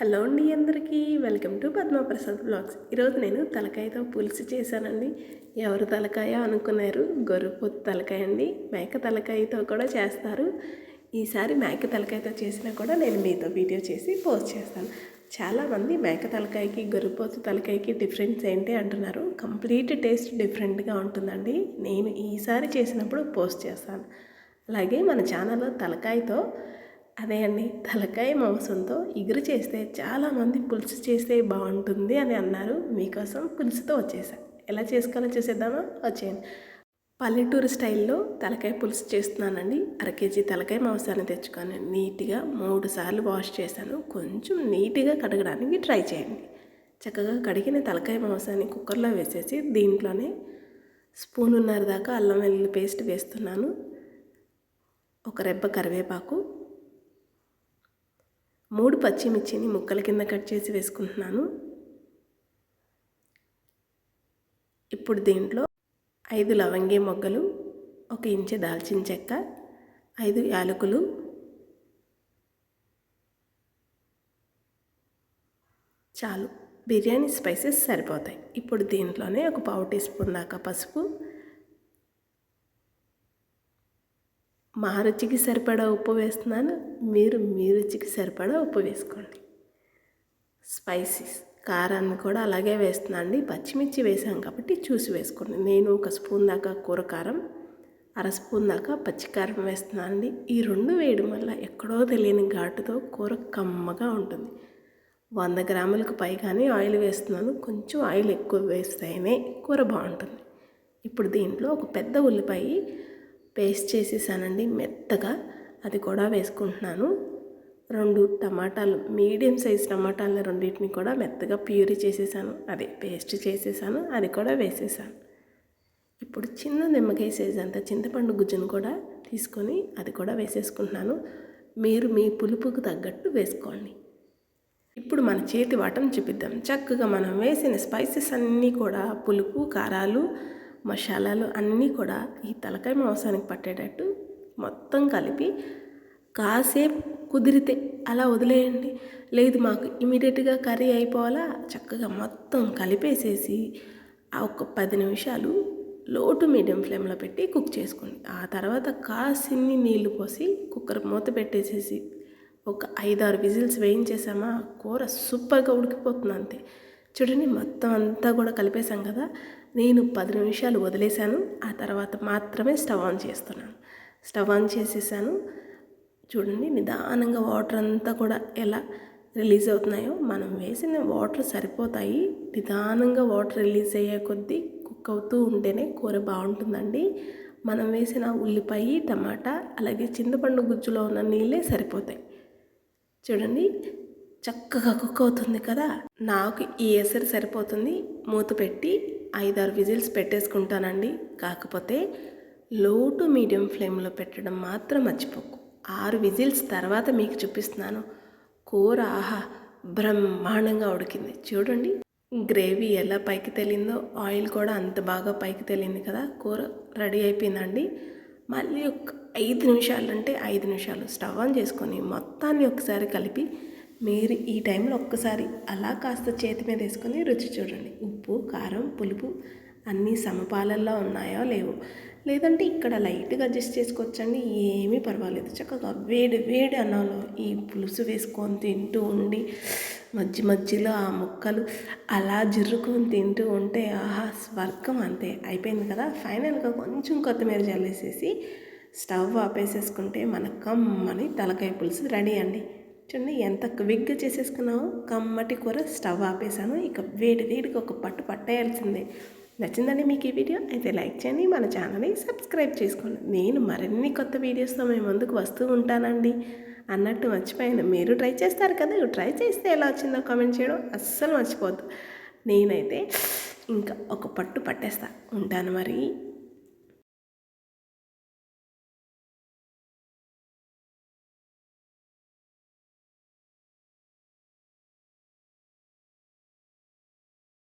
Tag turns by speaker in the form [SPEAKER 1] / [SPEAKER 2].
[SPEAKER 1] Hello అండి అందరికీ welcome to Padma Prasad blogs. ఈరోజు నేను తలకాయతో పులుసు చేశానండి. ఎవరు తలకాయ అనుకున్నారు? గొర్రెపోతు తలకాయ అండి. మేక తలకాయతో కూడా చేస్తారు. ఈసారి మేక తలకాయతో చేసినా కూడా నేను మీతో వీడియో చేసి పోస్ట్ చేస్తాను. చాలామంది మేక తలకాయకి గొర్రెపోతు తలకాయకి డిఫరెన్స్ ఏంటి అంటున్నారు. కంప్లీట్ టేస్ట్ డిఫరెంట్గా ఉంటుందండి. నేను ఈసారి చేసినప్పుడు పోస్ట్ చేస్తాను. అలాగే మన ఛానల్లో తలకాయతో అదే అండి తలకాయ మాంసంతో ఇగురు చేస్తే చాలామంది పులుసు చేస్తే బాగుంటుంది అని అన్నారు. మీకోసం పులుసుతో వచ్చేసాను ఎలా చేసుకోవాలో చూసేద్దామా? వచ్చేయండి. పల్లెటూరు స్టైల్లో తలకాయ పులుసు చేస్తున్నానండి. అర కేజీ తలకాయ మాంసాన్ని తెచ్చుకొని నీట్గా మూడు సార్లు వాష్ చేశాను. కొంచెం నీట్గా కడగడానికి ట్రై చేయండి. చక్కగా కడిగిన తలకాయ మాంసాన్ని కుక్కర్లో వేసేసి దీంట్లోనే స్పూన్ ఉన్నారు దాకా అల్లం వెల్లుల్లి పేస్ట్ వేస్తున్నాను. ఒక రెబ్బ కరివేపాకు మూడు పచ్చిమిర్చిని ముక్కల కింద కట్ చేసి వేసుకుంటున్నాను. ఇప్పుడు దీంట్లో ఐదు లవంగి మొగ్గలు ఒక ఇంచు దాల్చిన చెక్క ఐదు యాలకులు చాలు. బిర్యానీ స్పైసెస్ సరిపోతాయి. ఇప్పుడు దీంట్లోనే ఒక పావు టీ స్పూన్ దాకా పసుపు మా రుచికి సరిపడా ఉప్పు వేస్తున్నాను. మీరు మీ రుచికి సరిపడా ఉప్పు వేసుకోండి. స్పైసీస్ కారాన్ని కూడా అలాగే వేస్తున్నా అండి. పచ్చిమిర్చి వేసాం కాబట్టి చూసి వేసుకోండి. నేను ఒక స్పూన్ దాకా కూర కారం అర స్పూన్ దాకా పచ్చికారం వేస్తున్నాను అండి. ఈ రెండు వేయడం వల్ల ఎక్కడో తెలియని ఘాటుతో కూర కమ్మగా ఉంటుంది. వంద గ్రాములకు పైగానే ఆయిల్ వేస్తున్నాను. కొంచెం ఆయిల్ ఎక్కువ వేస్తేనే కూర బాగుంటుంది. ఇప్పుడు దీంట్లో ఒక పెద్ద ఉల్లిపాయ పేస్ట్ చేసేసానండి మెత్తగా. అది కూడా వేసుకుంటున్నాను. రెండు టమాటాలు మీడియం సైజ్ టమాటాలు రెండింటిని కూడా మెత్తగా ప్యూరీ చేసేసాను. అదే పేస్ట్ చేసేసాను అది కూడా వేసేసాను. ఇప్పుడు చిన్న నిమ్మకాయ సైజ్ అంత చింతపండు గుజ్జును కూడా తీసుకొని అది కూడా వేసేసుకుంటున్నాను. మీరు మీ పులుపుకు తగ్గట్టు వేసుకోండి. ఇప్పుడు మన చేతి వాటం చూపిద్దాం. చక్కగా మనం వేసిన స్పైసెస్ అన్నీ కూడా పులుపు కారాలు మసాలాలు అన్నీ కూడా ఈ తలకాయ మాంసానికి పట్టేటట్టు మొత్తం కలిపి కాసేపు కుదిరితే అలా వదిలేయండి. లేదు మాకు ఇమీడియట్గా కర్రీ అయిపోవాలా? చక్కగా మొత్తం కలిపేసేసి ఆ ఒక పది నిమిషాలు లోటు మీడియం ఫ్లేమ్లో పెట్టి కుక్ చేసుకోండి. ఆ తర్వాత కాసిన్ని నీళ్ళు పోసి కుక్కర్ మూత పెట్టేసేసి ఒక ఐదారు విజిల్స్ వేయించేసామా? కూర సూపర్గా ఉడికిపోతుంది అంతే. చూడండి మొత్తం అంతా కూడా కలిపేసాం కదా? నేను పది నిమిషాలు వదిలేశాను. ఆ తర్వాత మాత్రమే స్టవ్ ఆన్ చేస్తున్నాను. స్టవ్ ఆన్ చేసేసాను. చూడండి నిదానంగా వాటర్ అంతా కూడా ఎలా రిలీజ్ అవుతున్నాయో. మనం వేసిన వాటర్ సరిపోతాయి. నిదానంగా వాటర్ రిలీజ్ అయ్యే కొద్దీ కుక్ అవుతూ ఉంటేనే కూర బాగుంటుందండి. మనం వేసిన ఉల్లిపాయ టమాటా అలాగే చింతపండు గుజ్జులో ఉన్న నీళ్ళే సరిపోతాయి. చూడండి చక్కగా కుక్ అవుతుంది కదా. నాకు ఈ ఎసరు సరిపోతుంది. మూత పెట్టి ఐదారు విజిల్స్ పెట్టేసుకుంటానండి. కాకపోతే లో టు మీడియం ఫ్లేమ్లో పెట్టడం మాత్రం మర్చిపోకు. ఆరు విజిల్స్ తర్వాత మీకు చూపిస్తున్నాను. కూర ఆహా బ్రహ్మాండంగా ఉడికింది. చూడండి. గ్రేవీ ఎలా పైకి తెలిందో ఆయిల్ కూడా అంత బాగా పైకి తేలింది కదా. కూర రెడీ అయిపోయిందండి. మళ్ళీ ఒక ఐదు నిమిషాలు అంటే ఐదు నిమిషాలు స్టవ్ ఆన్ చేసుకొని మొత్తాన్ని ఒకసారి కలిపి మీరు ఈ టైంలో ఒక్కసారి అలా కాస్త చేతి మీద వేసుకొని రుచి చూడండి. ఉప్పు కారం పులుపు అన్నీ సమపాలల్లో ఉన్నాయో లేవు? లేదంటే ఇక్కడ లైట్గా అడ్జస్ట్ చేసుకోవచ్చండి? ఏమీ పర్వాలేదు. చక్కగా వేడి వేడి అన్నంలో ఈ పులుసు వేసుకొని తింటూ ఉండి మధ్య మధ్యలో ఆ ముక్కలు అలా జిర్రుకొని తింటూ ఉంటే ఆహా స్వర్గం అంతే. అయిపోయింది కదా? ఫైనల్గా కొంచెం కొత్తిమీర జల్లేసేసి స్టవ్ ఆపేసేసుకుంటే మన కమ్మని తలకాయ పులుసు రెడీ అండి. చూడండి ఎంత క్విక్గా చేసేసుకున్నావు కమ్మటి కూర స్టవ్ ఆపేసాను ఇక వేడి వేడికి ఒక పట్టు పట్టేయాల్సిందే. నచ్చిందండి మీకు ఈ వీడియో? అయితే లైక్ చేయండి మన ఛానల్ని సబ్స్క్రైబ్ చేసుకోండి. నేను మరిన్ని కొత్త వీడియోస్తో మేము ముందుకు వస్తూ ఉంటానండి. అన్నట్టు మర్చిపోయాను. మీరు ట్రై చేస్తారు కదా ట్రై చేస్తే ఎలా వచ్చిందో కామెంట్ చేయడం అస్సలు మర్చిపోద్దు నేనైతే ఇంకా ఒక పట్టు పట్టేస్తా. ఉంటాను మరి.